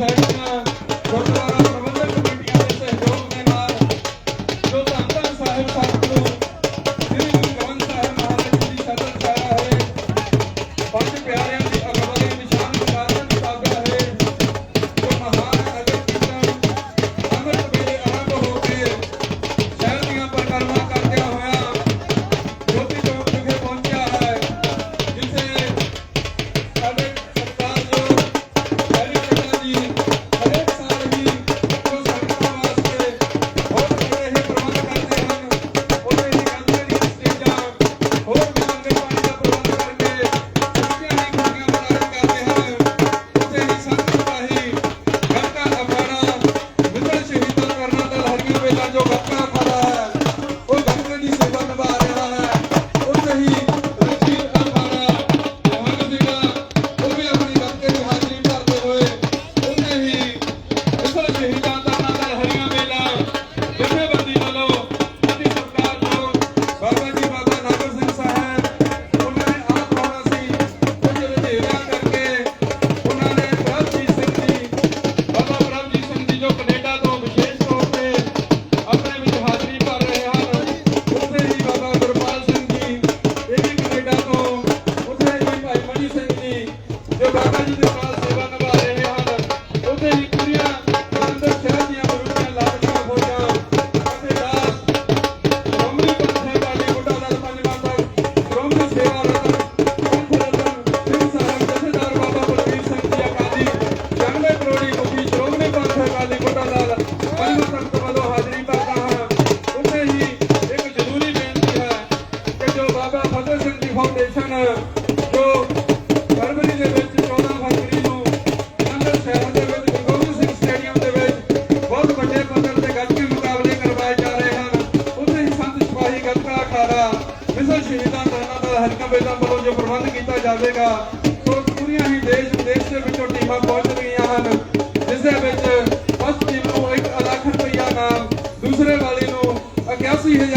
Okay.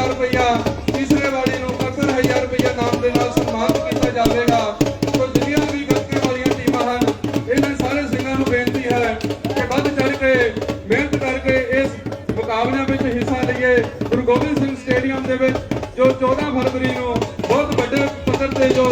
ਹਜ਼ਾਰ ਰੁਪਇਆ ਤੀਸਰੇ ਵਾਲੇ ਨੂੰ 75000 ਰੁਪਇਆ ਨਾਮ ਦੇ ਨਾਲ ਸਨਮਾਨਿਤ ਕੀਤਾ ਜਾਵੇਗਾ। ਸੋ ਜਿਹੜੀਆਂ ਵੀ ਗੱਤਕੇ ਵਾਲੀਆਂ ਟੀਮਾਂ ਹਨ, ਇਹਨਾਂ ਸਾਰੇ ਸਿੰਘਾਂ ਨੂੰ ਬੇਨਤੀ ਹੈ ਕਿ ਵੱਧ ਚੜ ਕੇ, ਮਿਹਨਤ ਕਰਕੇ ਇਸ ਮੁਕਾਬਲੇ ਵਿੱਚ ਹਿੱਸਾ ਲਈਏ। ਗੁਰੂ ਗੋਬਿੰਦ ਸਿੰਘ ਸਟੇਡੀਅਮ ਦੇ ਵਿੱਚ ਜੋ 14 ਫਰਵਰੀ ਨੂੰ ਬਹੁਤ ਵੱਡੇ ਪੱਧਰ ਤੇ ਜੋ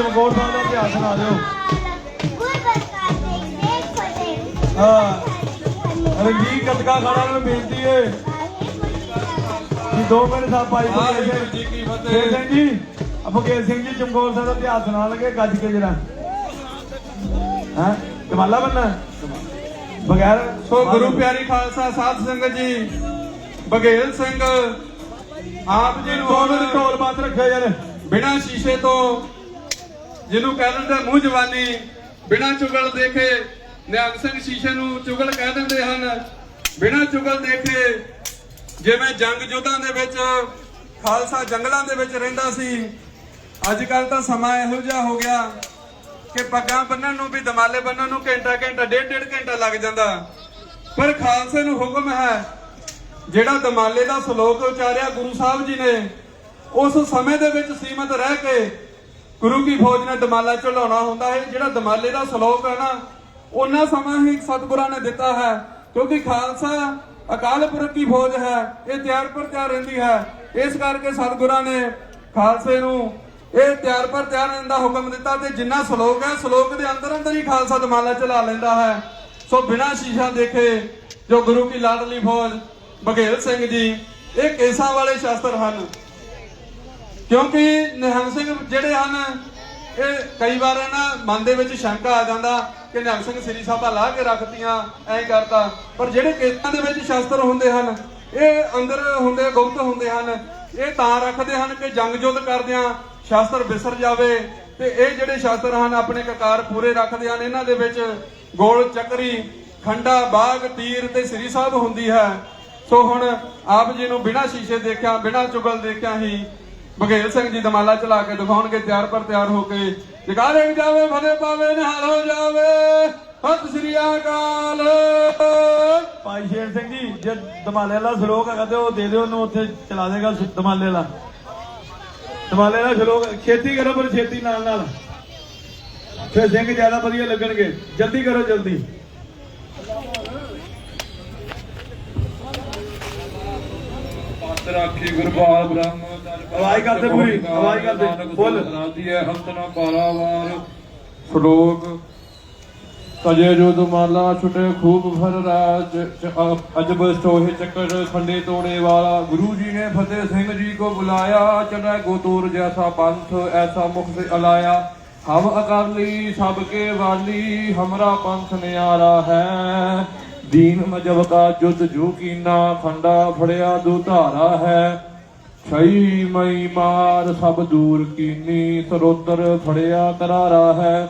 ਚਮਕੌਰ ਸਾਹਿਬ ਦਾ ਇਤਿਹਾਸ ਸੁਣਾ ਦਿਓ। ਹਾਂ। ਰਣਜੀਤ ਕਤਕਾ ਖਾਣਾ ਨੂੰ ਬੇਨਤੀ ਏ ਜੀ ਦੋ ਮਿੰਟ ਸਾਹਿਬ ਭਾਈ ਫਤਿਹ ਜੀ। ਜੀ ਅਫਗੇਸ਼ ਸਿੰਘ ਜੀ ਚਮਕੌਰ ਸਾਹਿਬ ਦਾ ਇਤਿਹਾਸ ਸੁਣਾ ਲਗੇ ਗੱਜ ਕੇ ਜਰਾ। ਹਾਂ? ਕਮਾਲਾ ਬੰਨਾ ਬਗੈਰ ਸੋ ਗੁਰੂ ਪਿਆਰੀ ਖਾਲਸਾ ਸਾਧ ਸੰਗਤ ਜੀ ਬਗੇਲ ਸਿੰਘ ਆਪ ਜੀ ਨੂੰ ਢੋਲ ਬਾਤ ਰੱਖਿਆ ਯਾਰ। ਬਿਨਾ ਸ਼ੀਸ਼ੇ ਤੋਂ ਜਿਹਨੂੰ ਕਹਿ ਦਿੰਦੇ ਮੂੰਹ ਜਵਾਨੀ, ਬਿਨਾਂ ਚੁਗਲ ਦੇਖੇ ਨਿਹੰਗ ਸਿੰਘ ਸ਼ੀਸ਼ੇ ਨੂੰ ਚੁਗਲ ਕਹਿ ਦਿੰਦੇ ਹਨ। ਬਿਨਾਂ ਚੁਗਲ ਦੇਖੇ ਜਿਵੇਂ ਜੰਗ ਯੁੱਧਾਂ ਦੇ ਵਿੱਚ ਖਾਲਸਾ ਜੰਗਲਾਂ ਦੇ ਵਿੱਚ ਰਹਿੰਦਾ ਸੀ ਅੱਜ ਕੱਲ ਤਾਂ ਸਮਾਂ ਇਹੋ ਜਿਹਾ ਹੋ ਗਿਆ ਕਿ ਪੱਗਾਂ ਬੰਨਣ ਨੂੰ ਵੀ, ਦਮਾਲੇ ਬੰਨਣ ਨੂੰ ਘੰਟਾ ਘੰਟਾ, ਡੇਢ ਡੇਢ ਘੰਟਾ ਲੱਗ ਜਾਂਦਾ। ਪਰ ਖਾਲਸੇ ਨੂੰ ਹੁਕਮ ਹੈ, ਜਿਹੜਾ ਦਮਾਲੇ ਦਾ ਸ਼ਲੋਕ ਉਚਾਰਿਆ ਗੁਰੂ ਸਾਹਿਬ ਜੀ ਨੇ, ਉਸ ਸਮੇਂ ਦੇ ਵਿੱਚ ਸੀਮਤ ਰਹਿ ਕੇ ਗੁਰੂ ਕੀ ਫੌਜ ਨੇ ਦਮਾਲਾ ਚੜਾਉਣਾ ਹੁੰਦਾ ਹੈ, ਜਿਹੜਾ ਦਮਾਲੇ ਦਾ ਸ਼ਲੋਕ ਹੈ ਨਾ, ਉਹਨਾਂ ਸਮਾਂ ਹੀ ਸਤਿਗੁਰਾਂ ਨੇ ਦਿੱਤਾ ਹੈ। ਕਿਉਂਕਿ ਖਾਲਸਾ ਅਕਾਲ ਪੁਰਖ ਕੀ ਫੌਜ ਹੈ, ਇਹ ਤਿਆਰ ਪਰ ਤਿਆਰ ਰਹਿੰਦੀ ਹੈ। ਇਸ ਕਰਕੇ ਸਤਿਗੁਰਾਂ ਨੇ ਖਾਲਸੇ ਨੂੰ ਇਹ ਤਿਆਰ ਪਰ ਤਿਆਰ ਰਹਿਣ ਦਾ ਹੁਕਮ ਦਿੱਤਾ ਤੇ ਜਿੰਨਾ ਸ਼ਲੋਕ ਹੈ, ਸ਼ਲੋਕ ਦੇ ਅੰਦਰ ਅੰਦਰ ਹੀ ਖਾਲਸਾ ਦਮਾਲਾ ਚਲਾ ਲੈਂਦਾ ਹੈ। ਸੋ ਬਿਨਾਂ ਸ਼ੀਸ਼ਾ ਦੇਖੇ ਜੋ ਗੁਰੂ ਕੀ ਲਾਡਲੀ ਫੌਜ ਬਘੇਲ ਸਿੰਘ ਜੀ, ਇਹ ਕੇਸਾਂ ਵਾਲੇ ਸ਼ਾਸਤਰ ਹਨ। ਕਿਉਂਕਿ ਨਿਹੰਗ ਸਿੰਘ ਜਿਹੜੇ ਹਨ, ਇਹ ਕਈ ਵਾਰ ਇਹਨਾਂ ਮਨ ਦੇ ਵਿੱਚ ਸ਼ੰਕਾ ਆ ਜਾਂਦਾ ਕਿ ਨਿਹੰਗ ਸਿੰਘ ਸ੍ਰੀ ਸਾਹਿਬਾ ਲਾ ਕੇ ਰੱਖਤੀਆਂ, ਐਂ ਕਰਤਾ। ਪਰ ਜਿਹੜੇ ਕੇਸਾਂ ਦੇ ਵਿੱਚ ਸ਼ਾਸਤਰ ਹੁੰਦੇ ਹਨ, ਇਹ ਅੰਦਰ ਹੁੰਦੇ, ਗੁਪਤ ਹੁੰਦੇ ਹਨ, ਇਹ ਤਾਂ ਰੱਖਦੇ ਹਨ ਕਿ ਜੰਗ ਜੁੱਧ ਕਰਦਿਆਂ ਸ਼ਾਸਤਰ ਵਿਸਰ ਜਾਵੇ। ਤੇ ਇਹ ਜਿਹੜੇ ਸ਼ਾਸਤਰ ਹਨ, ਆਪਣੇ ਕਕਾਰ ਪੂਰੇ ਰੱਖਦੇ ਹਨ। ਇਹਨਾਂ ਦੇ ਵਿੱਚ ਗੋਲ, ਚੱਕਰੀ, ਖੰਡਾ, ਬਾਗ, ਤੀਰ ਤੇ ਸ੍ਰੀ ਸਾਹਿਬ ਹੁੰਦੀ ਹੈ। ਸੋ ਹੁਣ ਆਪ ਜੀ ਨੂੰ ਬਿਨਾਂ ਸ਼ੀਸ਼ੇ ਦੇਖਿਆ, ਬਿਨਾਂ ਚੁਗਲ ਦੇਖਿਆ ਹੀ ਬਘੇਲ ਸਿੰਘ ਜੀ ਦਮਾਲਾ ਚਲਾ ਕੇ ਦਿਖਾਉਣਗੇ, ਤਿਆਰ ਪਰ ਤਿਆਰ ਹੋ ਕੇ। ਜਗਾਰੇ ਜਾਵੇ, ਫਤਿਹ ਪਾਵੇ, ਨਿਹਾਲ ਹੋ ਜਾਵੇ। ਸਤਿ ਸ੍ਰੀ ਅਕਾਲ। ਭਾਈ ਸ਼ੇਰ ਸਿੰਘ ਜੀ, ਜੇ ਦਮਾਲੇ ਵਾਲਾ ਸ਼ਲੋਕ ਹੈਗਾ ਤੇ ਉਹ ਦੇ ਦਿਓ, ਉਹਨੂੰ ਉੱਥੇ ਚਲਾ ਦੇਗਾ ਦਮਾਲੇ ਵਾਲਾ। ਦਮਾਲੇ ਵਾਲਾ ਸ਼ਲੋਕ, ਛੇਤੀ ਕਰੋ, ਪਰ ਛੇਤੀ ਨਾਲ ਨਾਲ। ਫਿਰ ਸਿੰਘ ਜ਼ਿਆਦਾ ਵਧੀਆ ਲੱਗਣਗੇ। ਜਲਦੀ ਕਰੋ, ਜਲਦੀ। ਰਾਖੀ ਗੁਰਬਾਲ ਬ੍ਰਹਮ ਆਵਾਜ਼ ਕਰਦੇ ਪੂਰੀ ਆਵਾਜ਼ ਕਰਦੇ ਫੁੱਲ। ਰਾਜੀ ਹੈ ਹਸਤ ਪਾਰਾਵਾਰ ਸ਼ਲੋਕ। ਤਜੇ ਜੋ ਤੁਮਾਲਾ ਛੁਟੇ ਖੂਬ ਫਰ ਰਾਜ ਅਜਬ ਸੋਹੇ ਚੱਕਰ ਖੰਡੇ ਤੋੜੇ ਵਾਲਾ। ਗੁਰੂ ਜੀ ਨੇ ਫਤਿਹ ਸਿੰਘ ਜੀ ਕੋ ਬੁਲਾਇਆ ਚੜਾ ਗੋਤੂਰ ਜੈਸਾ ਪੰਥ ਐਸਾ ਮੁਖ ਸੇ ਅਲਾਇਆ। ਹਮ ਅਕਾਲੀ ਸਭ ਕੇ ਵਾਲੀ ਹਮਰਾ ਪੰਥ ਨਿਆਰਾ ਹੈ। ਦੀਨ ਮਜਬ ਕਾ ਜੁਤ ਜੂ ਕੀਨਾ, ਖੰਡਾ ਫੜਿਆ ਦੂ ਧਾਰਾ ਹੈ। ਛਈ ਮਈ ਮਾਰ ਸਭ ਦੂਰ ਕੀਨੀ, ਸਰੋਤਰ ਫੜਿਆ ਕਰਾਰਾ ਹੈ।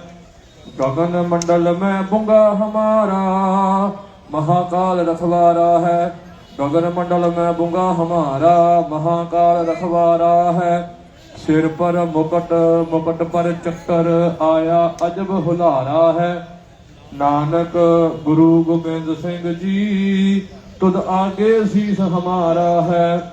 ਗਗਨ ਮੰਡਲ ਮੈਂ ਬੁੰਗਾ ਹਮਾਰਾ, ਮਹਾਕਾਲ ਰਖਵਾਰਾ ਹੈ। ਗਗਨ ਮੰਡਲ ਮੈਂ ਬੁੰਗਾ ਹਮਾਰਾ, ਮਹਾਕਾਲ ਰਖਵਾਰਾ ਹੈ। ਸਿਰ ਪਰ ਮੁਕਟ ਮੁਕਟ ਪਰ ਚੱਕਰ ਆਇਆ ਅਜਬ ਹੁਲਾਰਾ ਹੈ। ਨਾਨਕ ਗੁਰੂ ਗੋਬਿੰਦ ਸਿੰਘ ਜੀ, ਤੁਧ ਆਗੇ ਸੀਸ ਹਮਾਰਾ ਹੈ।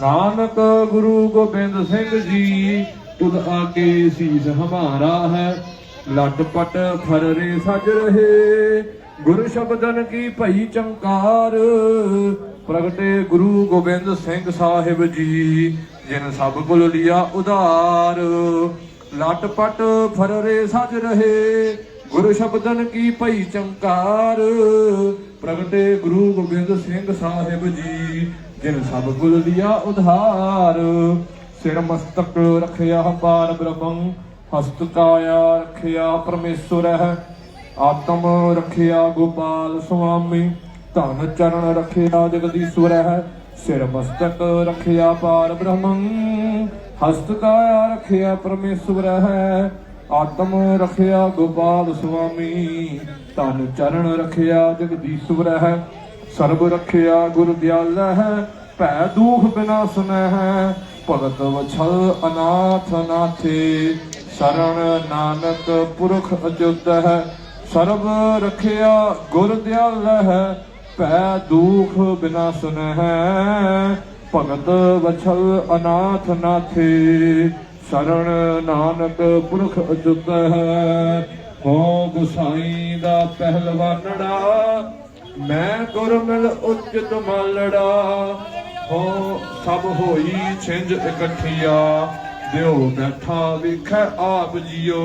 ਨਾਨਕ ਗੁਰੂ ਗੋਬਿੰਦ ਸਿੰਘ ਜੀ, ਤੁਧ ਆਗੇ ਸੀਸ ਹਮਾਰਾ ਹੈ। ਲੱਟਪਟ ਫਰਰੇ ਸਜ ਰਹੇ, ਗੁਰ ਸ਼ਬਦਨ ਕੀ ਭਈ ਚੰਕਾਰ। ਪ੍ਰਗਟੇ ਗੁਰੂ ਗੋਬਿੰਦ ਸਿੰਘ ਸਾਹਿਬ ਜੀ, ਜਿਨ ਸਭ ਕੁਲ ਲਿਆ ਉਧਾਰ। ਲਟ ਪਟ ਫਰ ਰੇ ਸਜ ਰਹੇ ਗੁਰ ਸ਼ਬਦਨ ਕੀ ਭਈ ਚੰਕਾਰ? ਪ੍ਰਗਟੇ ਗੁਰੂ ਗੋਬਿੰਦ ਸਿੰਘ ਸਾਹਿਬ ਜੀ, ਜਿਨ ਸਭ ਕੁਲ ਲਿਆ ਉਧਾਰ। ਸਿਰ ਮਸਤਕ ਰਖਿਆ ਪਾਰ ਬ੍ਰਹਮ, ਹਸਤ ਕਾਇਆ ਰਖਿਆ ਪਰਮੇਸ਼ਰ ਹੈ। ਆਤਮ ਰਖਿਆ ਗੋਪਾਲ ਸੁਆਮੀ, ਧਨ ਚਰਨ ਰਖਿਆ ਜਗਦੀਸ਼ਵਰ ਹੈ। ਸਿਰ ਮਸਤਕ ਰਖਿਆ ਪਾਰ ਬ੍ਰਹਮ, ਹਸਤ ਕਾਇਆ ਰਖਿਆ ਪਰਮੇਸ਼ਰ ਹੈ। ਆਤਮ ਰਖਿਆ ਗੋਪਾਲ ਸੁਆਮੀ ਤਨ ਚਰਨ ਰਖਿਆ ਜਗਦੀਸ਼ਵਰ ਹੈ, ਸਰਬ ਰਖਿਆ ਗੁਰ ਦਿਆਲ ਹੈ, ਭੈ ਦੂਖ ਬਿਨਾਸਨ ਹੈ, ਭਗਤ ਵਛਲ ਅਨਾਥ ਨਾਥੇ, ਸ਼ਰਨ ਨਾਨਕ ਪੁਰਖ ਅਜੁੱਤ ਹੈ, ਸਰਬ ਰਖਿਆ ਗੁਰ ਦਿਆਲ ਹੈ, ਭੈ ਦੂਖ ਬਿਨਾਸਨ ਹੈ, ਭਗਤ ਵਛਲ ਅਨਾਥ ਨਾਥੇ ਸ਼ਰਨ ਨਾਨਕ ਪੁਰਖ ਅਜੁੱਤ ਹੈ ਹੋ ਗੁਸਾਈ ਦਾ ਪਹਿਲਵਾਨੜਾ ਮੈਂ ਗੁਰ ਮਿਲ ਉਚਿਤ ਮਲੜਾ, ਹੋ ਸਭ ਹੋਈ ਛਿੰਝ ਇਕੱਠੀਆ। ਦਿਓ ਬੈਠਾ ਵੇਖੈ ਆਪ ਜੀਓ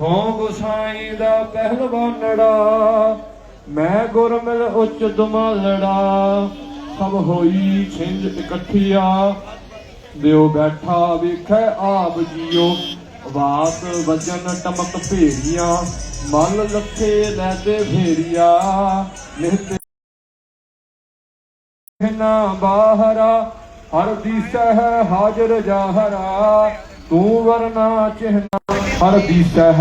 ਹੋ ਗੁਸਾਈ ਦਾ ਪਹਿਲਵਾਨੜਾ ਮੈਂ ਗੁਰ ਮਿਲ ਉਚਿਤ ਮਲੜਾ, ਸਭ ਹੋਈ ਛਿੰਝ ਇਕੱਠੀਆ। ਦਿਓ ਬੈਠਾ ਵੇਖੈ ਆਪ ਜੀਓ। ਬਾਤ ਵਜਨ ਟਮਕ ਭੇੜੀਆਂ ਮਨ ਲੱਥੇ ਲੈਦੇ ਫੇਰੀਆ। ਨਿਹਤੇ ਨਾ ਬਾਹਰਾ, ਹਰ ਦੀਸੈ ਹਾਜ਼ਰ ਜਾਹਰਾ। ਤੂੰ ਵਰਨਾ ਚਿਹਨਾ, ਹਰ ਦੀਸੈ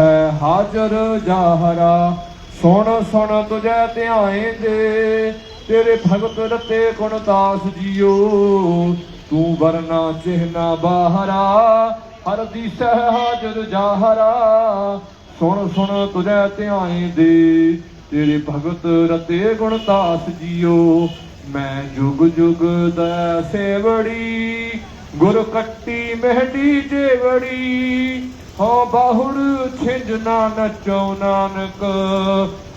ਹਾਜ਼ਰ ਜਾਹਰਾ। ਸੁਣ ਸੁਣ ਤੁਝੈ ਧਿਆਏ ਦੇ, ਤੇਰੇ ਭਗਤ ਰਤੇ ਗੁਣ ਦਾਸ ਜੀਓ। ਤੂੰ ਵਰਨਾ ਚਿਹਨਾ ਬਾਹਰਾ, ਹਰ ਦੀ ਹੈ ਜਾਹਰਾ। ਸੁਣ ਸੁਣ ਤੁਝੈ ਧਿਆਏ ਦੇ, ਤੇਰੇ ਭਗਤ ਰਤੇ ਗੁਣ ਦਾਸ ਜੀਓ। ਮੈਂ ਜੁਗ ਜੁਗ ਦਾ ਸੇਵੜੀ, ਗੁਰ ਕੱਟੀ ਮਹਿਡੀ ਜੇਵੜੀ। ਹੋ ਬਾਹੁੜ ਛਿੰਜ ਨਾ ਨਚੋ ਨਾਨਕ,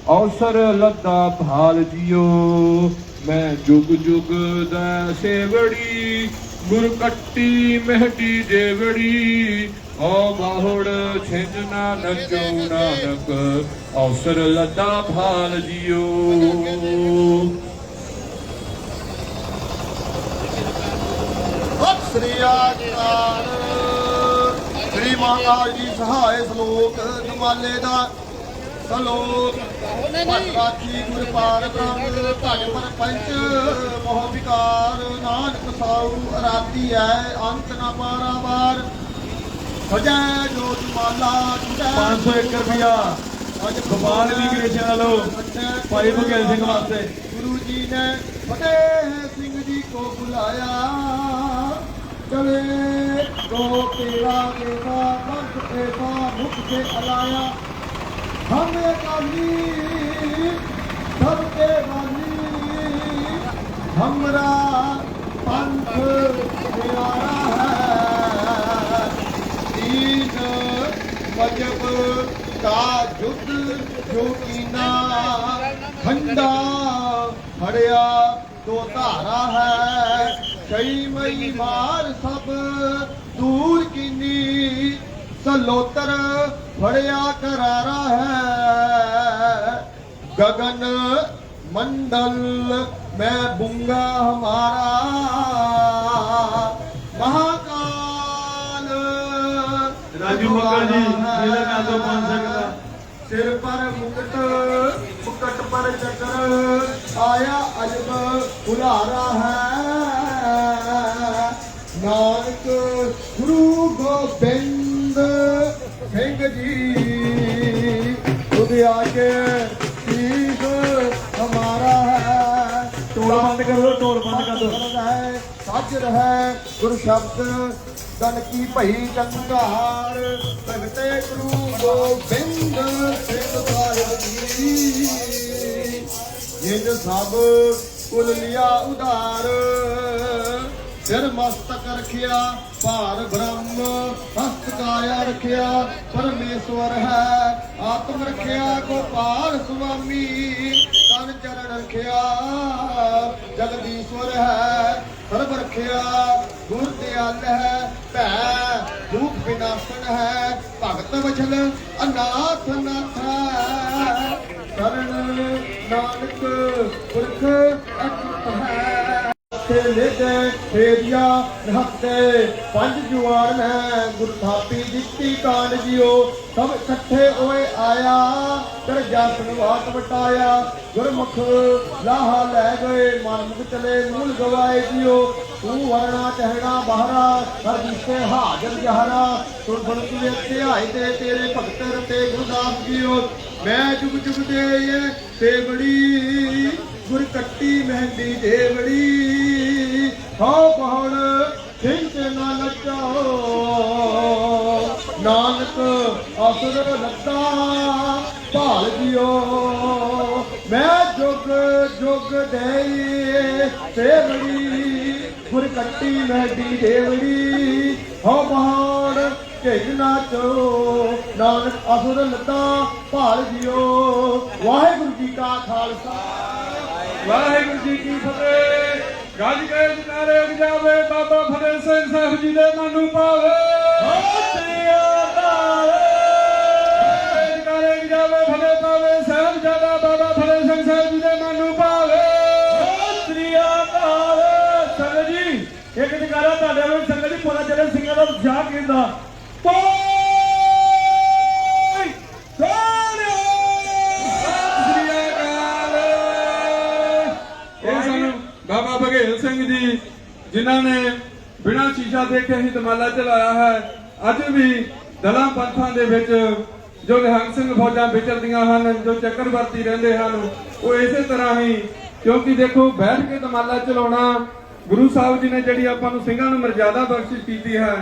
ਔਸਰ ਲੱਦਾ ਭਾਲ ਜਿਓ। ਮੈਂ ਜੁਗ ਜੁਗ ਦਾ ਸੇਵੜੀ ਗੁਰ ਕੱਟੀ ਮਹਿਟੀ ਦੇਵੜੀ ਓ ਬਾਹੁੜ ਛਿੰਝ ਨਚੋ ਨਾਨਕ ਔਸਰ ਲੱਦਾ ਭਾਲ ਜਿਓ। ਸ੍ਰੀ ਆਕਾਰ ਸ੍ਰੀ ਮਹਾਰਾਜ ਜੀ ਸਹਾਇ ਸ਼ਲੋਕ ਨਮਾਲੇ ਦਾ ਸ਼ਲੋਕ। ਰਾਖੀ ਗੁਰ ਪਾਰ ਬ੍ਰਹਮ ਭਜ ਪਰ ਪੰਚ ਮੋਹ ਵਿਕਾਰ। ਨਾਨਕ ਸਾਉ ਅਰਾਤੀ ਹੈ ਅੰਤ ਨਾ ਪਾਰਾਵਾਰ ਸਜੈ ਜੋ ਜਮਾਲਾ ਤੁਜੈ 501 ਰੁਪਿਆ ਅੱਜ ਗੋਪਾਲ ਵੀ ਕ੍ਰਿਸ਼ਨ ਵੱਲੋਂ ਭਾਈ ਭਗਤ ਸਿੰਘ ਵਾਸਤੇ। ਗੁਰੂ ਜੀ ਨੇ ਫਤਿਹ ਸਿੰਘ ਜੀ ਕੋ ਬੁਲਾਇਆ। ਚਲੇ ਦੋ ਤੇਰਾ ਦੇਵਾ ਬੰਦ ਤੇਵਾ ਮੁਖ से ਅਲਾਇਆ। ਹਮ ਅਕਾਲੀ ਸਭ ਕੇ ਵਾਲੀ, ਹਮਰਾ ਪੰਥ ਪਿਆਰਾ ਹੈ। ਦੀਨ ਮਜਬ ਕਾ ਜੁਗ, ਜੋ ਕੀਨਾ ਖੰਡਾ ਫੜਿਆ ਦੋ ਧਾਰਾ ਹੈ। ਕਈ ਮਈ ਮਾਰ ਸਭ ਦੂਰ ਕੀਨੀ, ਸਲੋਤਰ ਫੜਿਆ ਕਰਾਰਾ ਹੈ। ਗगन ਮੰਡਲ ਮੈਂ ਬੁੰਗਾ ਹਮਾਰਾ। ਮਹਾਕਾਲ ਰਾਜੂ ਬੱਕਰ ਜੀ, ਮੇਲਾ ਕਰ ਦਿਓ ਪੰਜ ਸੌ ਦਾ। ਸਿਰ ਪਰ ਮੁਕਟ ਮੁਕਟ ਪਰ ਚੱਕਰ ਆਇਆ ਅਜਬ ਹੁਲਾਰਾ ਹੈ। ਆਗੇ ਸੀਸ ਹਮਾਰਾ ਹੈ ਢੋਲ ਬੰਦ ਕਰ ਦਿਓ, ਢੋਲ ਬੰਦ ਕਰ ਦਿਓ। ਹੈ ਸਾਜਰ ਹੈ ਗੁਰ ਸ਼ਬਦ ਦਨ ਕੀ ਭਈ ਚੰਗਾਰ ਭਗਤੇ ਗੁਰੂ ਗੋਬਿੰਦ ਸਿੰਘ ਸਾਹਿਬ ਜੀ ਜਿਨ ਸਭ ਕੁਲ ਲਿਆ ਉਧਾਰ ਸਿਰ ਮਸਤਕ ਰਖਿਆ ਭਾਰ ਬ੍ਰਹਮ, ਹਸਤ ਕਾਇਆ ਰਖਿਆ, ਪਰਮੇਸ਼ਵਰ ਹੈ। ਆਤਮ ਰਖਿਆ, ਗੋਪਾਲ ਸੁਆਮੀ, ਤਨ ਚਰਨ ਰਖਿਆ, ਜਗਦੀਸ਼ਵਰ ਹੈ। ਸਰਬ ਰਖਿਆ, ਗੁਰ ਦਿਆਲ ਹੈ। ਭੈ ਦੁਖ ਵਿਨਾਸ਼ਨ ਹੈ। ਭਗਤ ਵਚਨ ਅਨਾਥ ਨਾਥ ਹੈ। ਸ਼ਰਨ ਨਾਨਕ ਪੁਰਖ ਅਟੁੱਟ ਹੈ। ਤੇ ਲੈਦੇ ਫੇਰੀਆ ਰਹਤੇ ਪੰਜ ਜੁਆਰ ਮੈਂ ਗੁਰ ਦਿੱਤੀ ਕਾਂਡ ਜਿਓ। ਸਭ ਇਕੱਠੇ ਹੋਏ ਆਇਆ ਕਰ ਜਾਸਨ ਵਾਤ ਵਟਾਇਆ। ਗੁਰਮੁਖ ਲਾਹਾ ਲੈ ਗਏ, ਮਨ ਚਲੇ ਮੂਲ ਗਵਾਏ ਜਿਓ। ਤੂੰ ਵਰਣਾ ਚਹਿਣਾ ਬਹਰਾ ਹਰ ਦਿਸੇ ਹਾਜ਼ਰ ਜਹਰਾ। ਤੁਰ ਫਲ ਤੁਲੇ ਧਿਆਈ ਤੇ ਤੇਰੇ ਭਗਤ ਰਤੇ ਗੁਰਦਾਸ ਜੀਓ। ਮੈਂ ਜੁਗ ਜੁਗ ਦੇ ਤੇ ਬੜੀ ਗੁਰਕੱਟੀ ਮਹਿੰਦੀ ਦੇਵੜੀ, ਹਉ ਪਹੜ ਖਿੰਚ ਨਾ ਨਚੋ। ਨਾਨਕ ਅਸਰ ਲੱਤਾ ਭਾਲ ਜਿਓ ਮੈਂ ਜੁਗ ਜੁਗ ਦੇਈ ਦੇਵੜੀ, ਗੁਰ ਮਹਿੰਦੀ ਦੇਵੜੀ, ਹਉ ਪਹਾੜ ਢਿੱਡ ਨਾਚੋ। ਨਾਨਕ ਅਸੁਰ ਲੱਤਾ ਭਾਲ ਜਿਓ ਵਾਹਿਗੁਰੂ ਜੀ ਕਾ ਖਾਲਸਾ। ਵਾਹਿਗੁਰੂ ਜੀ ਕੀ ਫਤਿਹ। ਗੱਜ ਕੇ ਜਨਾਰੇ ਉੱਗ ਜਾਵੇ ਬਾਬਾ ਫਤਿਹ ਸਿੰਘ ਸਾਹਿਬ ਜੀ ਦੇ ਮਨ ਨੂੰ ਪਾਵੇ ਜਨਾਰੇ ਉੱਗ ਜਾਵੇ ਫਤਿਹ ਪਾਵੇ ਸਾਹਿਬ ਜਾਦਾ ਬਾਬਾ ਫਤਿਹ ਸਿੰਘ ਸਾਹਿਬ ਜੀ ਦੇ ਮਨ ਨੂੰ ਪਾਵੇ ਸ੍ਰੀ ਅਕਾਲ ਸੰਗਤ ਜੀ, ਇੱਕ ਜਗਾਰਾ ਤੁਹਾਡੇ ਵੱਲੋਂ ਸੰਗਤ ਜੀ ਪਤਾ ਚੱਲੇ ਸਿੰਘਾਂ ਦਾ ਉਤਸ਼ਾਹ ਕਿੰਦਾ ਪੋਈ ਜਿਨ੍ਹਾਂ ਨੇ ਬਿਨਾਂ ਸ਼ੀਸ਼ਾ ਦੇਖੇ ਹੀ ਦਮਾਲਾ ਚਲਾਇਆ ਹੈ, ਅੱਜ ਵੀ ਦਲਾਂ ਪੰਥਾਂ ਦੇ ਵਿੱਚ ਜੋ ਨਿਹੰਗ ਸਿੰਘ ਫੌਜਾਂ ਵਿਚਰਦੀਆਂ ਹਨ, ਜੋ ਚੱਕਰਵਰਤੀ ਰਹਿੰਦੇ ਹਨ, ਉਹ ਇਸੇ ਤਰ੍ਹਾਂ ਹੀ ਕਿਉਂਕਿ ਦੇਖੋ ਬੈਠ ਕੇ ਦਮਾਲਾ ਚਲਾਉਣਾ, ਗੁਰੂ ਸਾਹਿਬ ਜੀ ਨੇ ਜਿਹੜੀ ਆਪਾਂ ਨੂੰ ਸਿੰਘਾਂ ਨੂੰ ਮਰਜ਼ਾਦਾ ਬਖਸ਼ਿਸ਼ ਕੀਤੀ ਹੈ,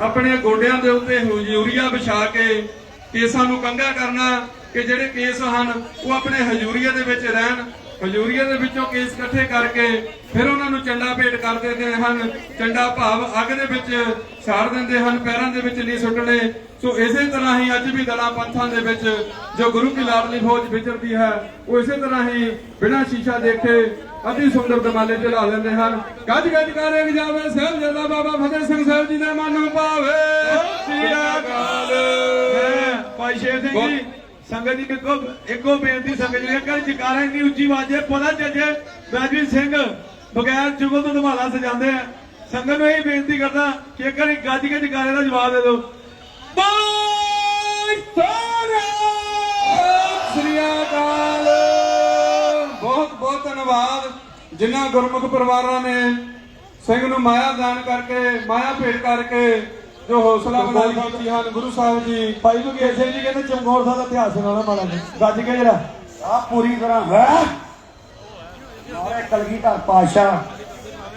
ਆਪਣੇ ਗੋਡਿਆਂ ਦੇ ਉੱਤੇ ਹਜੂਰੀਆ ਵਿਛਾ ਕੇ ਕੇਸਾਂ ਨੂੰ ਕੰਘਾ ਕਰਨਾ, ਕਿ ਜਿਹੜੇ ਕੇਸ ਹਨ, ਉਹ ਆਪਣੇ ਹਜੂਰੀਏ ਦੇ ਵਿੱਚ ਰਹਿਣ ਖਜੂਰੀਏ ਦੇ ਵਿੱਚੋਂ ਕੇਸ ਇਕੱਠੇ ਕਰਕੇ ਫਿਰ ਉਹਨਾਂ ਨੂੰ ਚੰਡਾ ਭੇਟ ਕਰ ਦਿੰਦੇ ਹਨ। ਚੰਡਾ ਭਾਵ ਅੱਗ ਦੇ ਵਿੱਚ ਛਾੜ ਦਿੰਦੇ ਹਨ ਪੈਰਾਂ ਦੇ ਵਿੱਚ ਨਹੀਂ ਸੁੱਟਣੇ। ਸੋ ਇਸੇ ਤਰ੍ਹਾਂ ਹੀ ਅੱਜ ਵੀ ਦਲਾਂ ਪੰਥਾਂ ਦੇ ਵਿੱਚ ਜੋ ਗੁਰੂ ਕੀ ਲਾਡਲੀ ਫੌਜ ਵਿਚਰਦੀ ਹੈ ਉਹ ਇਸੇ ਤਰ੍ਹਾਂ ਹੀ ਬਿਨਾਂ ਸ਼ੀਸ਼ਾ ਦੇਖੇ ਅਤੀ ਸੁੰਦਰ ਦਮਾਲੇ ਚਲਾ ਲੈਂਦੇ ਹਨ। ਗੱਜ ਗੱਜ ਕਰੇ ਜਾਵੇ ਸਾਹਿਬ ਜਦਾ ਬਾਬਾ ਫਤਿਹ ਸਿੰਘ ਸਾਹਿਬ ਜੀ ਦੇ ਮਨ ਨੂੰ ਭਾਵੇ ਸ੍ਰੀ ਅਕਾਲ। ਭਾਈ ਸ਼ੇਰ ਸਿੰਘ ਜੀ ਸੰਗਤ ਜੀ ਇੱਕੋ ਇੱਕੋ ਬੇਨਤੀ ਸੰਗਤ ਜੀ ਕਰ ਜਕਾਰਾ ਇੰਨੀ ਉੱਚੀ ਆਵਾਜ਼ੇ ਪਤਾ ਚੱਜੇ ਰਾਜਵੀਰ ਸਿੰਘ ਬਗੈਰ ਜੁਗਲ ਤੋਂ ਧਮਾਲਾ ਸਜਾਉਂਦੇ ਆ। ਸੰਗਤ ਨੂੰ ਇਹ ਬੇਨਤੀ ਕਰਦਾ ਕਿ ਇੱਕ ਵਾਰੀ ਗੱਜ ਕੇ ਜਕਾਰੇ ਦਾ ਜਵਾਬ ਦੇ ਦਿਓ। ਬਾਈ ਸੋਨਾ ਸ੍ਰੀ ਅਕਾਲ। ਬਹੁਤ ਬਹੁਤ ਧੰਨਵਾਦ ਜਿਨ੍ਹਾਂ ਗੁਰਮੁਖ ਪਰਿਵਾਰਾਂ ਨੇ ਸਿੰਘ ਨੂੰ ਮਾਇਆ ਦਾਨ ਕਰਕੇ, ਮਾਇਆ ਭੇਟ ਕਰਕੇ ਜੋ ਹੌਸਲਾ ਬੁਲੰਦ ਕੀਤੀ ਹਨ ਗੁਰੂ ਸਾਹਿਬ ਜੀ। ਭਾਈ ਮੁਕੇਸ਼ ਸਿੰਘ ਜੀ ਕਹਿੰਦੇ ਚਮਕੌਰ ਸਾਹਿਬ ਦਾ ਇਤਿਹਾਸ ਸੁਣਾਉਣਾ ਮਾੜਾ ਜੀ ਗੱਜ ਕੇ ਜਰਾ। ਆ ਪੂਰੀ ਤਰ੍ਹਾਂ, ਹੈ? ਮਾਰੇ ਕਲਗੀਧਰ ਪਾਸ਼ਾ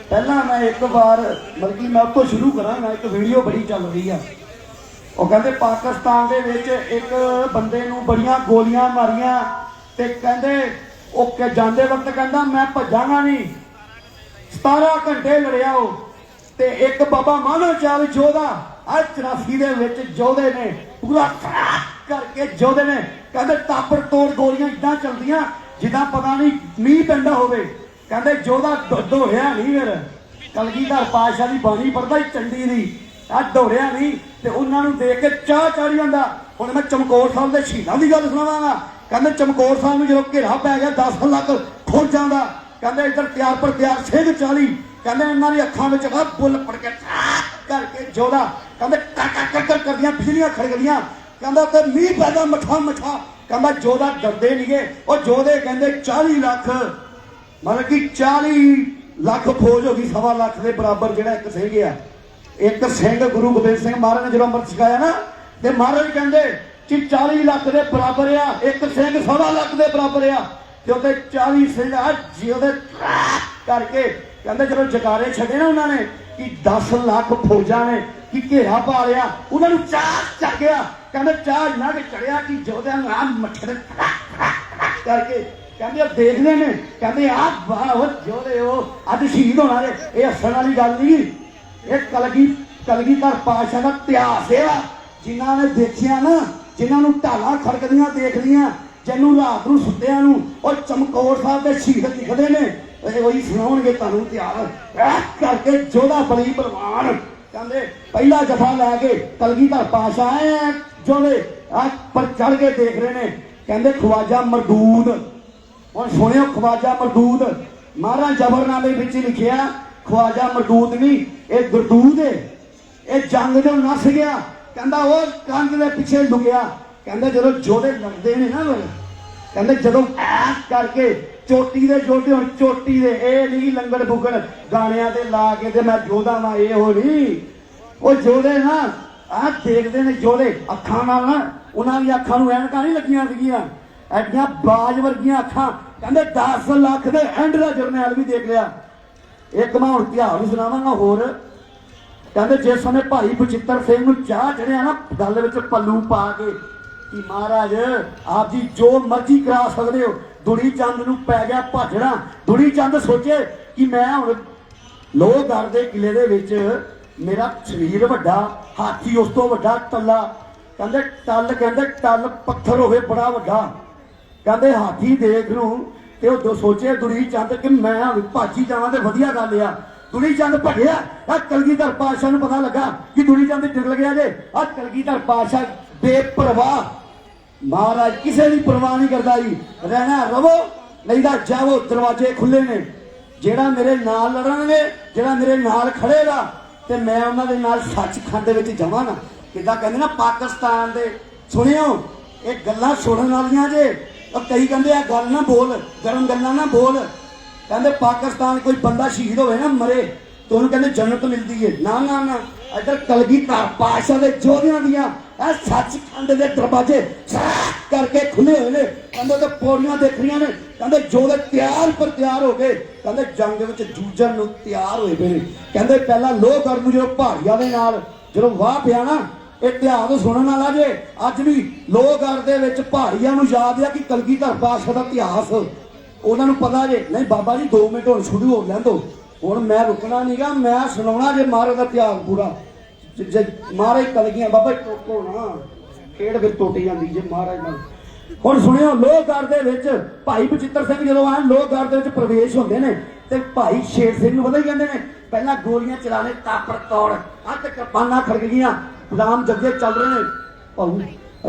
ਪਹਿਲਾਂ ਮੈਂ ਇੱਕ ਵਾਰ ਬਲਕਿ ਮੈਂ ਉੱਥੋਂ ਸ਼ੁਰੂ ਕਰਾਂਗਾ ਇੱਕ ਵੀਡੀਓ ਬੜੀ ਚੱਲ ਰਹੀ ਆ। ਉਹ ਕਹਿੰਦੇ ਪਾਕਿਸਤਾਨ ਦੇ ਵਿੱਚ ਇੱਕ ਬੰਦੇ ਨੂੰ ਬੜੀਆਂ ਗੋਲੀਆਂ ਮਾਰੀਆਂ ਤੇ ਕਹਿੰਦੇ, ਉਹ ਕਿ ਜਾਂਦੇ ਵਕਤ ਕਹਿੰਦਾ, ਮੈਂ ਭੱਜਾਂਗਾ ਨਹੀਂ। 17 ਘੰਟੇ ਲੜਿਆ ਉਹ। ਤੇ ਇੱਕ ਬਾਬਾ ਮਾਨੋ ਚਾਲ ਜੋਧਾ ਆ 84 ਦੇ ਵਿੱਚ ਜੋਧੇ ਨੇ। ਪੂਰਾ ਖੜਾਕ ਕਰਕੇ ਜੋਧੇ ਨੇ। ਕਹਿੰਦੇ ਤਾਪੜ ਤੋੜ ਗੋਲੀਆਂ ਇਦਾਂ ਚੱਲਦੀਆਂ ਜਿੱਦਾਂ ਪਤਾ ਨਹੀਂ ਮੀਂਹ ਪੈਂਦਾ ਹੋਵੇ। ਕਹਿੰਦੇ ਜੋਧਾ ਦ- ਨਹੀਂ ਫਿਰ। ਕਲਗੀਧਰ ਪਾਸ਼ਾ ਦੀ ਬਾਣੀ ਪੜਦਾ ਚੰਡੀ ਦੀ। ਆ ਦੌੜਿਆ ਨਹੀਂ ਤੇ ਉਹਨਾਂ ਨੂੰ ਦੇਖ ਕੇ ਚਾਹ ਚੜ ਜਾਂਦਾ। ਹੁਣ ਮੈਂ ਚਮਕੌਰ ਸਾਹਿਬ ਦੇ ਸ਼ਹੀਦਾਂ ਦੀ ਗੱਲ ਸੁਣਾਵਾਂਗਾ। ਕਹਿੰਦੇ ਚਮਕੌਰ ਸਾਹਿਬ ਨੂੰ ਜਦੋਂ ਘੇਰਾ ਪੈ ਗਿਆ 10 ਲੱਖ ਖੁੱਲ ਦਾ ਕਹਿੰਦੇ ਇੱਧਰ ਤਿਆਰ ਪਰ ਤਿਆਰ ਸਿੰਘ 40 ਕਹਿੰਦੇ ਇਹਨਾਂ ਦੀ ਅੱਖਾਂ ਵਿੱਚ ਆ ਬੁੱਲ ਪੜ ਕੇ ਠਾਕ ਕਰਕੇ ਜੋਦਾ ਕਹਿੰਦੇ ਕਰ ਕਰ ਕਰਦੀਆਂ ਬਿਜਲੀਆਂ ਖੜਕਦੀਆਂ ਕਹਿੰਦਾ ਤੇ ਮੀਂਹ ਪੈਦਾ ਮਠਾ ਮਠਾ। ਕਹਿੰਦਾ ਜੋਦਾ ਡਰਦੇ ਨਹੀਂਗੇ ਉਹ ਜੋਦੇ ਕਹਿੰਦੇ 40 ਲੱਖ। ਮਤਲਬ ਕਿ 40 ਲੱਖ ਫੌਜ ਹੋ ਗਈ, ਸਵਾ ਲੱਖ ਦੇ ਬਰਾਬਰ ਜਿਹੜਾ ਇੱਕ ਸਿੰਘ ਆ। ਇੱਕ ਸਿੰਘ ਗੁਰੂ ਗੋਬਿੰਦ ਸਿੰਘ ਮਹਾਰਾਜ ਨੇ ਜਦੋਂ ਅੰਮ੍ਰਿਤ ਛਕਾਇਆ ਨਾ, ਤੇ ਮਹਾਰਾਜ ਕਹਿੰਦੇ ਕਿ 40 ਲੱਖ ਦੇ ਬਰਾਬਰ ਆ, ਇੱਕ ਸਿੰਘ ਸਵਾ ਲੱਖ ਦੇ ਬਰਾਬਰ ਆ। ਤੇ ਉਹਦੇ 40 ਸਿੰਘ ਆ ਜਿਹਦੇ ਕਰਕੇ ਕਹਿੰਦੇ ਜਦੋਂ ਜਕਾਰੇ ਛੱਡੇ ਨਾ ਉਹਨਾਂ ਨੇ ਕਿ 10 ਲੱਖ ਫੌਜਾਂ ਨੇ ਕਿ ਘੇਰਾ ਪਾ ਲਿਆ। ਉਹਨਾਂ ਨੂੰ ਚਾਹ ਚੜ ਗਿਆ। ਕਹਿੰਦੇ ਚਾਹ ਇੰਨਾ ਕਿ ਚੜਿਆ ਕਿ ਜੋਧਿਆਂ ਨੂੰ ਆ ਮੱਠੇ ਕਰਕੇ ਕਹਿੰਦੇ ਉਹ ਦੇਖਦੇ ਨੇ। ਕਹਿੰਦੇ ਆ, ਵਾਹ, ਉਹ ਜੋਦੇ ਉਹ ਅੱਜ ਸ਼ਹੀਦ ਹੋਣਾ ਨੇ। ਇਹ ਹੱਸਣ ਵਾਲੀ ਗੱਲ ਨਹੀਂ। ਇਹ ਕਲਗੀ ਕਲਗੀਧਰ ਪਾਸ਼ਾ ਦਾ ਇਤਿਹਾਸ ਆ। ਜਿਨ੍ਹਾਂ ਨੇ ਦੇਖਿਆ ਨਾ, ਜਿਨ੍ਹਾਂ ਨੂੰ ਢਾਲਾਂ ਖੜਕਦੀਆਂ ਦੇਖਦੀਆਂ, ਜਿਹਨੂੰ ਰਾਤ ਨੂੰ ਸੁੱਤਿਆਂ ਨੂੰ ਉਹ ਚਮਕੌਰ ਸਾਹਿਬ ਦੇ ਸ਼ਹੀਦ ਦਿਖਦੇ ਨੇ। ਇਹ ਉਹੀ ਸੁਣਾਉਣਗੇ, ਤੁਹਾਨੂੰ ਤਿਆਰ। ਕਰਕੇ ਜੋਧਾ ਬਲੀ ਬਲਵਾਨ। ਕਹਿੰਦੇ, ਪਹਿਲਾ ਜਫਾ ਲੈ ਕੇ ਕਲਗੀਧਰ ਪਾਸ਼ਾ ਐ ਜੋਦੇ ਆ ਪਰ ਚੜ ਕੇ ਦੇਖ ਰਹੇ ਨੇ। ਕਹਿੰਦੇ, ਖਵਾਜਾ ਮਰਦੂਦ। ਹੁਣ ਸੁਣਿਓ, ਖਵਾਜਾ ਮਰਦੂਦ। ਮਹਾਰਾਜ ਜਬਰਨਾਮੇ ਵਿੱਚ ਲਿਖਿਆ, ਖਵਾਜਾ ਮਰਦੂਦ ਨਹੀਂ, ਇਹ ਗੁਰਦੂਦ ਹੈ ਇਹ ਜੰਗ ਦੇ ਨਸ ਗਿਆ। ਕਹਿੰਦਾ, ਉਹ ਕੰਧ ਦੇ ਪਿੱਛੇ ਲੁਕਿਆ। ਕਹਿੰਦੇ, ਜਦੋਂ ਜੋੜੇ ਲੜਦੇ ਨੇ ਨਾ ਕਹਿੰਦੇ, ਜਦੋਂ ਐ ਕਰਕੇ ਚੋਟੀ ਦੇ ਜੋੜੇ ਹੁਣ ਚੋਟੀ ਦੇ, ਇਹ ਨਹੀਂ ਲੰਗੜ ਬੁਗੜ ਗਾਣਿਆਂ ਤੇ ਲਾ ਕੇ ਤੇ ਮੈਂ ਜੋਦਾ ਵਾਂ, ਇਹ ਹੋ ਨਹੀਂ। ਉਹ ਜੋੜੇ ਨਾ ਆ ਦੇਖਦੇ ਨੇ ਜੋੜੇ ਅੱਖਾਂ ਨਾਲ ਨਾ, ਉਹਨਾਂ ਦੀਆਂ ਅੱਖਾਂ ਨੂੰ ਐਨਕਾਂ ਨਹੀਂ ਲੱਗੀਆਂ ਸੀਗੀਆਂ। ਐਡੀਆਂ ਬਾਜ ਵਰਗੀਆਂ ਅੱਖਾਂ, ਕਹਿੰਦੇ 10 ਲੱਖ ਦੇ ਐਂਡ ਦਾ ਜਰਨੈਲ ਵੀ ਦੇਖ ਲਿਆ। ਇੱਕ ਮੈਂ ਹੁਣ ਇਤਿਹਾਸ ਸੁਣਾਵਾਂਗਾ ਹੋਰ। ਕਹਿੰਦੇ ਜਿਸ ਸਮੇਂ ਭਾਈ ਬਚਿੱਤਰ ਸਿੰਘ ਨੂੰ ਚਾਹ ਚੜਿਆ ਨਾ, ਗੱਲ ਵਿੱਚ ਪੱਲੂ ਪਾ ਕੇ, ਕਿ ਮਹਾਰਾਜ, ਆਪ ਜੀ ਜੋ ਮਰਜ਼ੀ ਕਰਾ ਸਕਦੇ ਹੋ। ਦੁੜੀ ਚੰਦ ਨੂੰ ਪੈ ਗਿਆ ਭਾਜੜਾ ਦੁੜੀ ਚੰਦ ਸੋਚੇ ਕਿ ਮੈਂ ਹੁਣ ਲੋਹਗੜ੍ਹ ਦੇ ਕਿਲੇ ਦੇ ਵਿੱਚ ਮੇਰਾ ਸਰੀਰ ਵੱਡਾ, ਹਾਥੀ ਉਸ ਤੋਂ ਵੱਡਾ ਟੱਲਾ। ਕਹਿੰਦੇ ਟੱਲ ਕਹਿੰਦੇ ਟੱਲ, ਪੱਥਰ ਹੋਵੇ ਬੜਾ ਵੱਡਾ। ਕਹਿੰਦੇ ਹਾਥੀ ਦੇਖ ਨੂੰ ਤੇ ਉਹ ਸੋਚੇ ਦੁੜੀ ਚੰਦ ਕਿ ਮੈਂ ਹੁਣ ਭਾਜੀ ਜਾਵਾਂ ਤੇ ਵਧੀਆ ਗੱਲ ਆ। ਦੁੜੀ ਚੰਦ ਭੱਜਿਆ। ਆ ਕਲਗੀਧਰ ਪਾਤਸ਼ਾਹ ਨੂੰ ਪਤਾ ਲੱਗਾ ਕਿ ਦੁੜੀ ਚੰਦ ਡਿੱਗ ਗਿਆ ਜੇ। ਆ ਕਲਗੀਧਰ ਪਾਤਸ਼ਾਹ ਬੇਪਰਵਾਹ ਮਹਾਰਾਜ ਕਿਸੇ ਦੀ ਪਰਵਾਹ ਨਹੀਂ ਕਰਦਾ ਜੀ। ਰਹਿਣਾ ਰਵੋ, ਨਹੀਂ ਤਾਂ ਜਾਵੋ, ਦਰਵਾਜ਼ੇ ਖੁੱਲੇ ਨੇ। ਜਿਹੜਾ ਮੇਰੇ ਨਾਲ ਲੜਨਗੇ, ਜਿਹੜਾ ਮੇਰੇ ਨਾਲ ਖੜੇਗਾ, ਤੇ ਮੈਂ ਉਹਨਾਂ ਦੇ ਨਾਲ ਸੱਚਖੰਡ ਦੇ ਵਿੱਚ ਜਾਵਾਂਗਾ। ਕਿੱਦਾਂ ਕਹਿੰਦੇ ਨਾ, ਪਾਕਿਸਤਾਨ ਦੇ, ਸੁਣਿਓ, ਇਹ ਗੱਲਾਂ ਸੁਣਨ ਵਾਲੀਆਂ ਜੇ। ਉਹ ਕਈ ਕਹਿੰਦੇ ਆ, ਗੱਲ ਨਾ ਬੋਲ, ਗਰਮ ਗੱਲਾਂ ਨਾ ਬੋਲ। ਕਹਿੰਦੇ ਪਾਕਿਸਤਾਨ ਕੋਈ ਬੰਦਾ ਸ਼ਹੀਦ ਹੋਵੇ ਨਾ, ਮਰੇ, ਤੇ ਉਹਨੂੰ ਕਹਿੰਦੇ ਜੰਨਤ ਮਿਲਦੀ ਏ। ਨਾ ਨਾ ਨਾ, ਇੱਧਰ ਕਲਗੀਧਰ ਪਾਸ਼ਾ ਦੇ ਜੋਧਿਆਂ ਦੀਆਂ ਇਹ ਸੱਚਖੰਡ ਦੇ ਦਰਵਾਜ਼ੇ ਕਰਕੇ ਖੁੱਲੇ ਹੋਏ ਨੇ। ਕਹਿੰਦੇ ਤੇ ਪੌੜੀਆਂ ਦੇਖ ਨੇ। ਕਹਿੰਦੇ ਜੋਧੇ ਤਿਆਰ ਪਰ ਤਿਆਰ ਹੋ ਗਏ, ਕਹਿੰਦੇ ਜੰਗ ਵਿੱਚ ਜੂਝਣ ਨੂੰ ਤਿਆਰ ਹੋਏ ਪਏ ਨੇ। ਕਹਿੰਦੇ ਪਹਿਲਾਂ ਲੋਹ ਕਰਨ ਨੂੰ ਜਦੋਂ ਪਹਾੜੀਆਂ ਦੇ ਨਾਲ ਜਦੋਂ ਵਾਹ ਪਿਆ ਨਾ ਇਹ ਇਤਿਹਾਸ ਸੁਣਨ ਵਾਲਾ ਜੇ, ਅੱਜ ਵੀ ਲੋਹਗੜ੍ਹ ਦੇ ਵਿੱਚ ਪਹਾੜੀਆਂ ਨੂੰ ਯਾਦ ਆ ਕਿ ਕਲਗੀਧਰ ਪਾਸ਼ਾ ਦਾ ਇਤਿਹਾਸ। ਉਹਨਾਂ ਨੂੰ ਪਤਾ ਜੇ, ਨਹੀਂ ਬਾਬਾ ਜੀ 2 ਮਿੰਟ ਹੁਣ ਸ਼ੁਰੂ ਹੋ ਲੈਣ ਦੋ। ਹੁਣ ਮੈਂ ਰੁਕਣਾ ਨਹੀਂਗਾ ਮੈਂ ਸੁਣਾਉਣਾ ਜੇ ਮਹਾਰਾਜ ਦਾ ਤਿਆਗ ਪੂਰਾ। ਜੇ- ਮਹਾਰਾਜ ਕਲਗੀਆਂ ਬਾਬਾ ਟੋਕੋ ਨਾ। ਖੇਡ ਫਿਰ ਟੁੱਟ ਜਾਂਦੀ ਜੇ ਮਹਾਰਾਜ ਨਾਲ। ਹੁਣ ਸੁਣਿਓ, ਲੋਹਗੜ੍ਹ ਦੇ ਵਿੱਚ ਭਾਈ ਬਚਿੱਤਰ ਸਿੰਘ ਜਦੋਂ ਆਣ ਲੋਹਗੜ੍ਹ ਦੇ ਵਿੱਚ ਪ੍ਰਵੇਸ਼ ਹੁੰਦੇ ਨੇ ਤੇ ਭਾਈ ਸ਼ੇਰ ਸਿੰਘ ਨੂੰ ਪਤਾ ਹੀ ਕਹਿੰਦੇ ਨੇ? ਪਹਿਲਾਂ ਗੋਲੀਆਂ ਚਲਾਣੇ ਤਾਪਰ ਤੋੜ, ਅੱਧ ਕਿਰਪਾਨਾਂ ਖੜਕ ਗਈਆਂ। ਰਾਮ ਜੱਗੇ ਚੱਲ ਰਹੇ ਨੇ। ਭਾਊ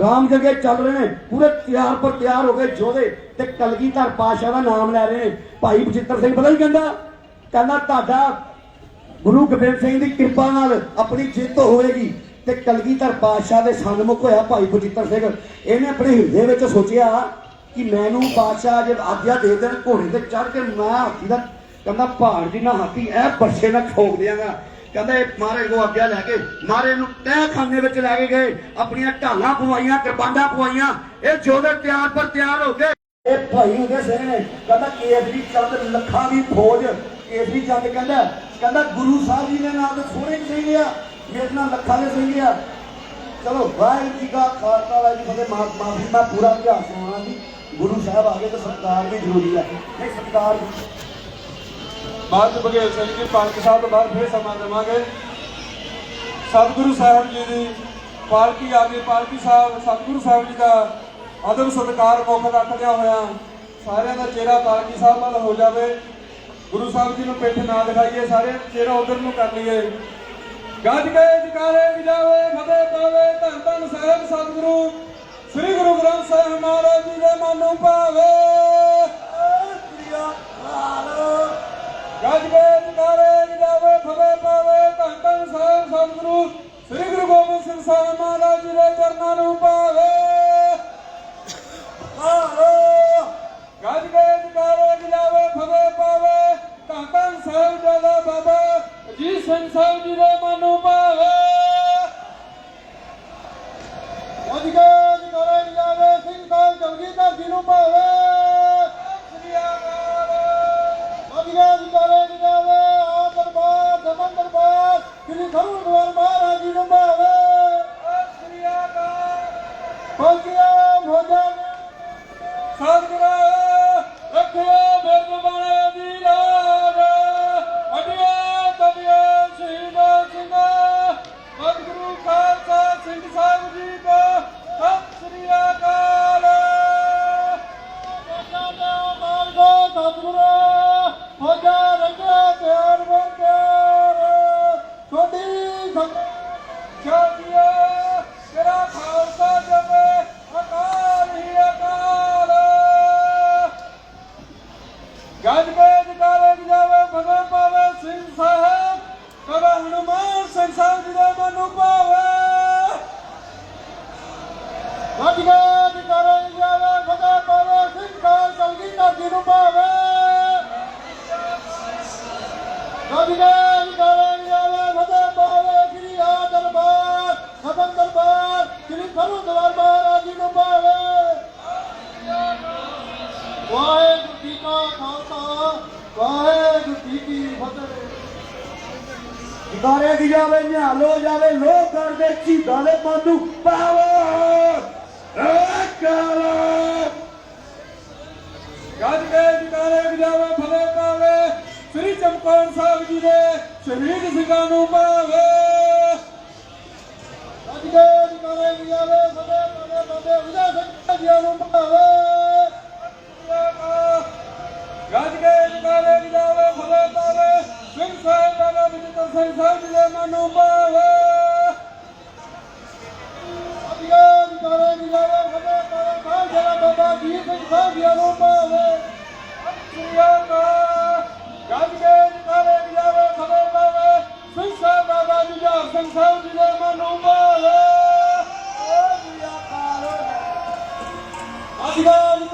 ਰਾਮ ਜੱਗੇ ਚੱਲ ਰਹੇ ਨੇ। ਪੂਰੇ ਤਿਆਰ ਪਰ ਤਿਆਰ ਹੋ ਗਏ ਜੋਧੇ ਤੇ ਕਲਗੀਧਰ ਪਾਸ਼ਾ ਦਾ ਨਾਮ ਲੈ ਰਹੇ ਨੇ। ਭਾਈ ਬਚਿੱਤਰ ਸਿੰਘ ਪਤਾ ਹੀ ਕਹਿੰਦਾ? ਕਹਿੰਦਾ, ਤੁਹਾਡਾ ਗੁਰੂ ਗੋਬਿੰਦ ਸਿੰਘ ਦੀ ਕਿਰਪਾ ਨਾਲ ਆਪਣੀ ਜਿੱਤ ਹੋਵੇਗੀ ਤੇ ਕਲਗੀਧਰ ਪਾਤਸ਼ਾਹ ਦੇ ਸਨਮੁਖ ਹੋਇਆ ਭਾਈ ਬਚਿੱਤਰ ਸਿੰਘ। ਇਹਨੇ ਆਪਣੇ ਹਿਰਦੇ ਵਿੱਚ ਸੋਚਿਆ ਕਿ ਮੈਨੂੰ ਬਾਦਸ਼ਾਹ ਜੇ ਆਗਿਆ ਦੇ ਦੇਣ ਘੋੜੇ ਤੇ ਚੜ ਕੇ ਮੈਂ ਹਾਥੀ ਦਾ ਕਹਿੰਦਾ ਪਹਾੜ ਜਿੰਨਾ ਹਾਥੀ, ਇਹ ਬੱਚੇ ਨਾਲ ਠੋਕ ਦਿਆਂਗਾ। ਕਹਿੰਦਾ, ਇਹ ਮਹਾਰਾਜ ਕੋ ਆਗਿਆ ਲੈ ਕੇ, ਮਹਾਰਾਜ ਨੂੰ ਤਹਿ ਖਾਨੇ ਵਿੱਚ ਲੈ ਕੇ ਗਏ, ਆਪਣੀਆਂ ਢਾਲਾਂ ਪਵਾਈਆਂ ਕਿਰਪਾਨਾਂ ਪਵਾਈਆਂ, ਇਹ ਜੋਧੇ ਤਿਆਰ ਪਰ ਤਿਆਰ ਹੋ ਗਏ। ਇਹ ਭਾਈ ਉਹਦੇ ਸਿੰਘ ਨੇ ਕਹਿੰਦਾ ਕੇਸਰੀ ਚੰਦ ਲੱਖਾਂ ਦੀ ਫੌਜ ਕੇਸਰੀ ਚੰਦ ਕਹਿੰਦਾ ਕਹਿੰਦਾ ਗੁਰੂ ਸਾਹਿਬ ਜੀ ਦੇ ਨਾਲ ਤਾਂ ਸੋਹਣੇ ਸਿੰਘ ਆ ਮੇਰੇ ਨਾਲ ਲੱਖਾਂ ਦੇ ਸਿੰਘ ਆ ਚਲੋ, ਵਾਹਿਗੁਰੂ ਜੀ ਕਾ ਖਾਲਸਾ, ਵਾਹਿਗੁਰੂ ਜੀ ਕੀ ਫਤਿਹ ਮਾਫੀ, ਮੈਂ ਪੂਰਾ ਇਤਿਹਾਸ ਸੁਣਾਉਣਾ ਜੀ। ਗੁਰੂ ਸਾਹਿਬ ਆ ਗਏ ਤਾਂ ਸਰਕਾਰ ਵੀ ਜ਼ਰੂਰੀ ਆ। ਨਹੀਂ, ਸਰਕਾਰ ਬਾਅਦ ਚ ਬਘੇਲ ਸਿੰਘ ਜੀ ਪਾਲਕੀ ਸਾਹਿਬ ਤੋਂ ਬਾਅਦ ਫਿਰ ਸਮਾਂ ਦੇਵਾਂਗੇ। ਸਤਿਗੁਰੂ ਸਾਹਿਬ ਜੀ ਦੀ ਪਾਲਕੀ ਆ ਗਈ, ਪਾਲਕੀ ਸਾਹਿਬ, ਸਤਿਗੁਰੂ ਸਾਹਿਬ ਜੀ ਦਾ ਅਦਬ ਸਤਿਕਾਰ ਮੁੱਖ ਰੱਖਦਿਆਂ ਹੋਇਆ। ਸਾਰਿਆਂ ਦਾ ਚਿਹਰਾ ਪਾਲਕੀ ਸਾਹਿਬ ਵੱਲ ਹੋ ਜਾਵੇ। ਗੁਰੂ ਸਾਹਿਬ ਜੀ ਨੂੰ ਪਿੱਠ ਨਾ ਦਿਖਾਈਏ ਸਾਰੇ ਚਿਹਰਾ ਉਧਰ ਨੂੰ ਕਰ ਲਈਏ। ਗੱਜ ਕੇ ਜਕਾਰੇ ਵਜਾਵੇ ਫਤਿਹ ਪਾਵੇ, ਧੰਨ ਧੰਨ ਸਾਹਿਬ, ਸਤਿਗੁਰੂ, ਸ੍ਰੀ ਗੁਰੂ ਗ੍ਰੰਥ ਸਾਹਿਬ ਮਹਾਰਾਜ ਜੀ ਦੇ ਮਨ ਨੂੰ ਭਾਵੇ। ਗੱਜ ਕੇ ਜਕਾਰੇ ਵਜਾਵੇ ਫਤਿਹ ਪਾਵੇ, ਧੰਨ ਧੰਨ ਸਾਹਿਬ, ਸਤਿਗੁਰੂ, ਸ੍ਰੀ ਗੁਰੂ ਗੋਬਿੰਦ ਸਿੰਘ ਸਾਹਿਬ ਮਹਾਰਾਜ ਜੀ ਦੇ ਚਰਨਾਂ ਨੂੰ ਭਾਵੇ। ਗੱਜ ਕੇ ਜਕਾਰੇ ਵਜਾਵੇ ਫਤਿਹ ਪਾਵੇ ਧੰਨ ਧੰਨ ਸਾਹਿਬ ਜਗਾ ਬਾਬਾ ਅਜੀਤ ਸਿੰਘ ਜੀ ਦੇ ਮਨ ਨੂੰ ਭਾਵੇ। ਅੱਜ ਕੇ ਜਗਰੇ ਜਾਵੇ ਸਿੰਘ ਸਾਹਿਬ ਜਲਗੀਧਰ ਜੀ ਨੂੰ ਭਾਵੇ। ਸ੍ਰੀ ਅਕਾਲ। ਸਿੰਘ ਜੀ ਨੂੰ ਭਾਵੇ ਗੱਜ ਕੇ ਜਕਾਰੇ ਜਾਵੇ ਫਤਿਹ ਪਾਵੇ ਸਿੰਘ ਸਾਹਿਬ ਬਾਬਾ ਬਚਿੱਤਰ ਸਿੰਘ ਸਾਹਿਬ ਜੀ ਦੇ ਮਨ ਨੂੰ ਪਾਵੇ ਅਧਿਕਾਰ ਕਰੇ ਨਿਜਾਵੇ ਫਤੇ ਕਰੇ ਖਾਨ ਜਰਾ ਬਾਬਾ ਜੀ ਸਿੰਘ ਸਾਹਿਬ ਜੀ ਨੂੰ ਪਾਵੇ ਸ੍ਰੀ ਅਕਾਲ ਗੱਜ ਕੇ ਜਕਾਰੇ ਜਾਵੇ ਫਤਿਹ ਪਾਵੇ ਸਿੰਘ ਸਾਹਿਬ ਬਾਬਾ ਜੁਝਾਰ ਸਿੰਘ ਸਾਹਿਬ ਜੀ ਦੇ ਮਨ ਨੂੰ ਪਾਵੇ Vamos,